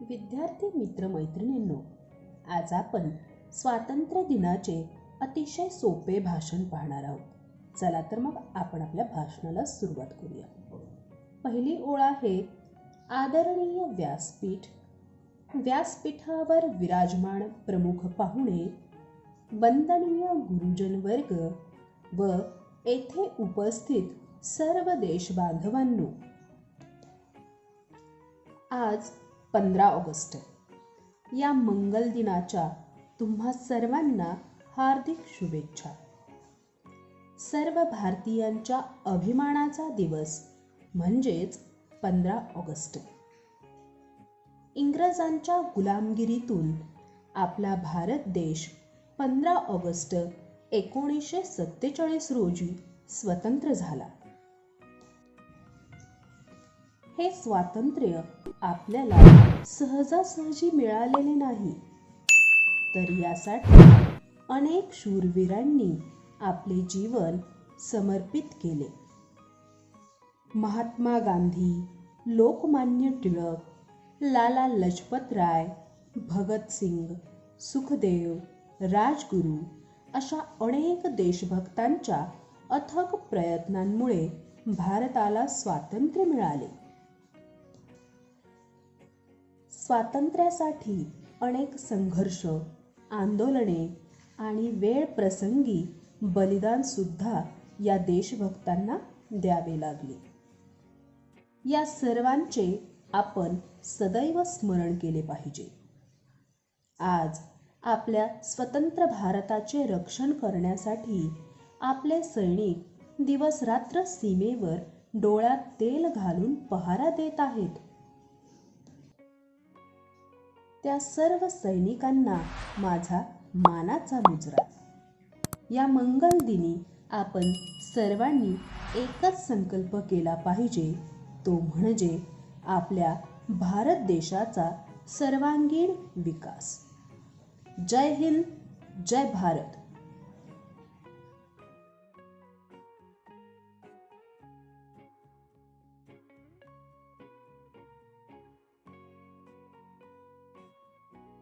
विद्यार्थी मित्रमैत्रिणींनो आज आपण स्वातंत्र्य दिनाचे अतिशय सोपे भाषण पाहणार आहोत. चला तर मग आपण आपल्या भाषणाला सुरुवात करूया. पहिली ओळ आहे आदरणीय व्यासपीठ. व्यासपीठावर विराजमान प्रमुख पाहुणे वंदनीय गुरुजन वर्ग व येथे उपस्थित सर्व देशबांधवांनो आज पंधरा ऑगस्ट. या मंगल दिनाच्या तुम्हा सर्वांना हार्दिक शुभेच्छा. सर्व भारतीयांच्या अभिमानाचा दिवस म्हणजेच पंधरा ऑगस्ट. इंग्रजांच्या गुलामगिरीतून आपला भारत देश पंधरा ऑगस्ट एकोणीसशे सत्तेचाळीस रोजी स्वतंत्र झाला. हे स्वातंत्र्य आपल्याला सहजासहजी मिळालेले नाही. तर यासाठी अनेक शूरवीरांनी आपले जीवन समर्पित केले. महात्मा गांधी लोकमान्य टिळक लाला लजपत राय भगतसिंग सुखदेव राजगुरू अशा अनेक देशभक्तांच्या अथक प्रयत्नांमुळे भारताला स्वातंत्र्य मिळाले. स्वातंत्र्यासाठी अनेक संघर्ष आंदोलने आणि वेळ प्रसंगी बलिदानसुद्धा या देशभक्तांना द्यावे लागले. या सर्वांचे आपण सदैव स्मरण केले पाहिजे. आज आपल्या स्वतंत्र भारताचे रक्षण करण्यासाठी आपले सैनिक दिवस रात्र सीमेवर डोळ्यात तेल घालून पहारा देत आहेत. त्या सर्व सैनिकांना माझा मानाचा मुजरा. या मंगल दिनी आपण सर्वांनी एकच संकल्प केला पाहिजे तो म्हणजे आपल्या भारत देशाचा सर्वांगीण विकास. जय हिंद जय भारत.